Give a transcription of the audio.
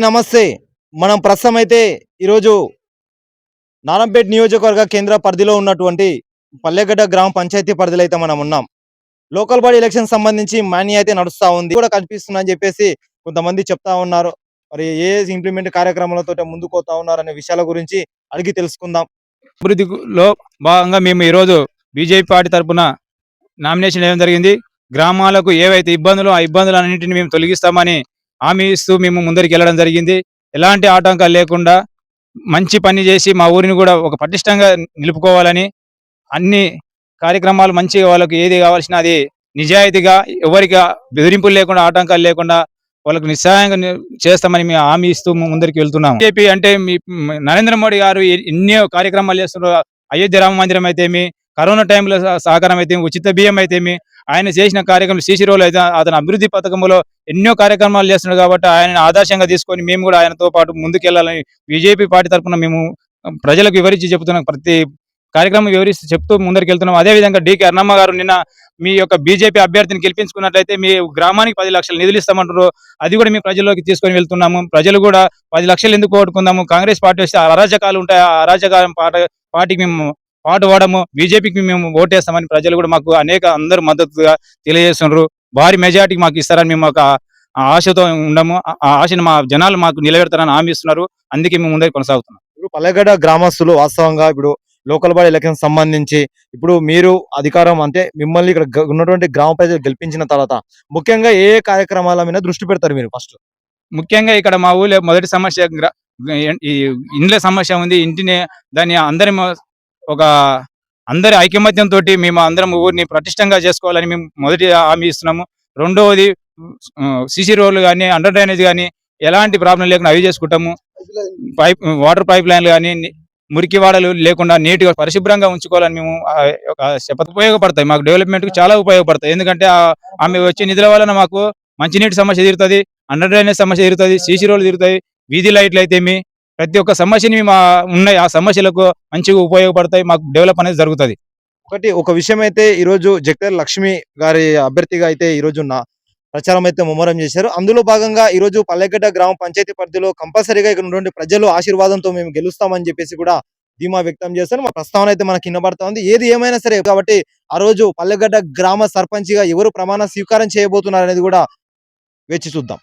నమస్తే. మనం ప్రస్తుతం అయితే ఈరోజు నారంపేట నియోజకవర్గ కేంద్ర పరిధిలో ఉన్నటువంటి పల్లెగడ్డ గ్రామ పంచాయతీ పరిధిలో అయితే మనం ఉన్నాం. లోకల్ బాడీ ఎలక్షన్ సంబంధించి మాన్య అయితే నడుస్తూ ఉంది. కూడా కనిపిస్తుందని చెప్పేసి కొంతమంది చెప్తా ఉన్నారు. మరి ఏ ఇంప్లిమెంట్ కార్యక్రమాలతో ముందుకు పోతా ఉన్నారు అనే విషయాల గురించి అడిగి తెలుసుకుందాం. అభివృద్ధిలో భాగంగా మేము ఈరోజు బీజేపీ పార్టీ తరపున నామినేషన్ వేయడం జరిగింది. గ్రామాలకు ఏవైతే ఇబ్బందులు ఆ ఇబ్బందులు అన్నింటిని మేము తొలగిస్తామని హామీ ఇస్తూ మేము ముందరికి వెళ్ళడం జరిగింది. ఎలాంటి ఆటంకాలు లేకుండా మంచి పని చేసి మా ఊరిని కూడా ఒక పటిష్టంగా నిలుపుకోవాలని అన్ని కార్యక్రమాలు మంచిగా వాళ్ళకి ఏది కావాల్సిన అది నిజాయితీగా ఎవరికి బెదిరింపులు లేకుండా ఆటంకాలు లేకుండా వాళ్ళకి నిస్సహాయంగా చేస్తామని మేము హామీ ఇస్తూ ముందరికి వెళ్తున్నాం బీజేపీ అంటే మీ నరేంద్ర మోడీ గారు ఎన్నో కార్యక్రమాలు చేస్తున్నారు అయోధ్య రామ మందిరం అయితేమి కరోనా టైంలో సహకారం అయితే ఉచిత బియ్యం అయితేమి ఆయన చేసిన కార్యక్రమం శిశిరోలు అయితే అతను అభివృద్ధి పథకంలో ఎన్నో కార్యక్రమాలు చేస్తున్నాడు కాబట్టి ఆయన ఆదర్శంగా తీసుకొని మేము కూడా ఆయనతో పాటు ముందుకెళ్ళాలని బీజేపీ పార్టీ తరఫున మేము ప్రజలకు వివరించి చెబుతున్నాం ప్రతి కార్యక్రమం వివరిస్తూ చెప్తూ ముందరికి వెళ్తున్నాం అదే విధంగా డికే అన్నమ్మ గారు నిన్న మీ యొక్క బీజేపీ అభ్యర్థిని గెలిపించుకున్నట్లయితే మీ గ్రామానికి పది లక్షలు నిధులు ఇస్తామంటారు. అది కూడా మీ ప్రజల్లోకి తీసుకొని వెళ్తున్నాము. ప్రజలు కూడా పది లక్షలు ఎందుకు ఓడుకుందాము? కాంగ్రెస్ పార్టీ వస్తే అరాజకాలు ఉంటాయి? ఆ అరాజకాలం పాట పార్టీకి మేము పాటు వాడము. బీజేపీకి మేము ఓటేస్తామని ప్రజలు కూడా మాకు అనేక అందరూ మద్దతుగా తెలియజేస్తున్నారు. భారీ మెజార్టీకి మాకు ఇస్తారని మేము ఒక ఆశతో ఉండము. ఆ- ఆశను మా జనాలు మాకు నిలబెడతారని హామీ ఇస్తున్నారు. అందుకే మేము ముందరికి కొనసాగుతున్నాం. ఇప్పుడు పల్లెగడ్డ గ్రామస్తులు వాస్తవంగా ఇప్పుడు లోకల్ బాడీ ఎలక్షన్ సంబంధించి ఇప్పుడు మీరు అధికారం అంటే మిమ్మల్ని ఇక్కడ ఉన్నటువంటి గ్రామ ప్రజలు గెలిపించిన తర్వాత ముఖ్యంగా ఏ కార్యక్రమాల మీద దృష్టి పెడతారు మీరు ఫస్ట్? ముఖ్యంగా ఇక్కడ మా ఊళ్ళో మొదటి సమస్య ఈ ఇండ్ల సమస్య ఉంది. ఇంటిని దాన్ని అందరం ఒక అందరి ఐకమత్యంతో మేము అందరం ఊరిని పటిష్టంగా చేసుకోవాలని మేము మొదటి హామీ ఇస్తున్నాము. రెండవది సిసి రోడ్లు కానీ అండర్ డ్రైనేజ్ కానీ ఎలాంటి ప్రాబ్లం లేకుండా అవి చేసుకుంటాము. పైప్ వాటర్ పైప్ లైన్లు కానీ మురికి వాడలు లేకుండా నీట్గా పరిశుభ్రంగా ఉంచుకోవాలని మేము శపథ ఉపయోగపడతాయి. మాకు డెవలప్మెంట్కి చాలా ఉపయోగపడతాయి. ఎందుకంటే ఆ- ఆమె వచ్చే నిధుల వలన మాకు మంచినీటి సమస్య తీరుతుంది అండర్ డ్రైనేజ్ సమస్య తీరుతుంది సీసీ రోడ్లు తీరుతాయి వీధి లైట్లు అయితే మీ ప్రతి ఒక్క సమస్యని మా ఉన్నాయి. ఆ సమస్యలకు మంచిగా ఉపయోగపడతాయి. మాకు డెవలప్ అనేది జరుగుతుంది. ఒకటి ఒక విషయం అయితే ఈ రోజు జగతర్ లక్ష్మి గారి అభ్యర్థిగా అయితే ఈ రోజు ప్రచారం అయితే ముమ్మరం చేశారు. అందులో భాగంగా ఈ రోజు పల్లెగడ్డ గ్రామ పంచాయతీ పరిధిలో కంపల్సరీగా ఇక్కడ ఉన్నటువంటి ప్రజలు ఆశీర్వాదంతో మేము గెలుస్తామని చెప్పేసి కూడా ధీమా వ్యక్తం చేస్తారు మా ప్రస్తావన అయితే మనకి వినబడతా ఉంది. ఏది ఏమైనా సరే కాబట్టి ఆ రోజు పల్లెగడ్డ గ్రామ సర్పంచ్గా ఎవరు ప్రమాణ స్వీకారం చేయబోతున్నారు అనేది కూడా వేచి చూద్దాం.